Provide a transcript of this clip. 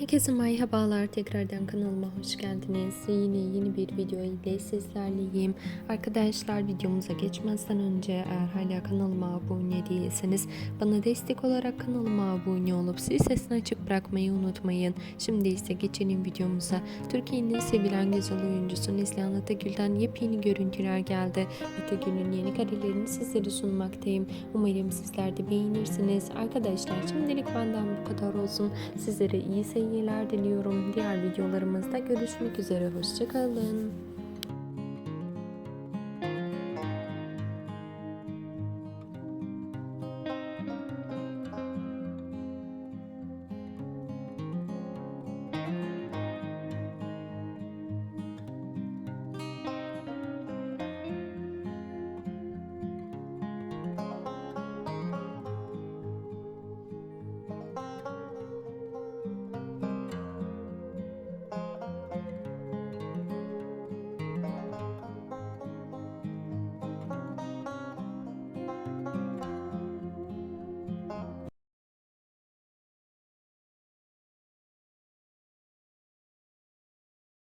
Herkese merhabalar. Tekrardan kanalıma hoş geldiniz. Yine yeni bir video ile sizlerleyim. Arkadaşlar videomuza geçmezden önce eğer hala kanalıma abone değilseniz bana destek olarak kanalıma abone olup siz sesini açık bırakmayı unutmayın. Şimdi ise geçelim videomuza. Türkiye'nin sevilen güzel oyuncusu Neslihan Atagül'den yepyeni görüntüler geldi. Atagül'ün yeni karelerini sizlere sunmaktayım. Umarım sizler de beğenirsiniz. Arkadaşlar şimdilik benden bu kadar olsun. Sizlere iyi seyirler diliyorum. Diğer videolarımızda görüşmek üzere. Hoşçakalın.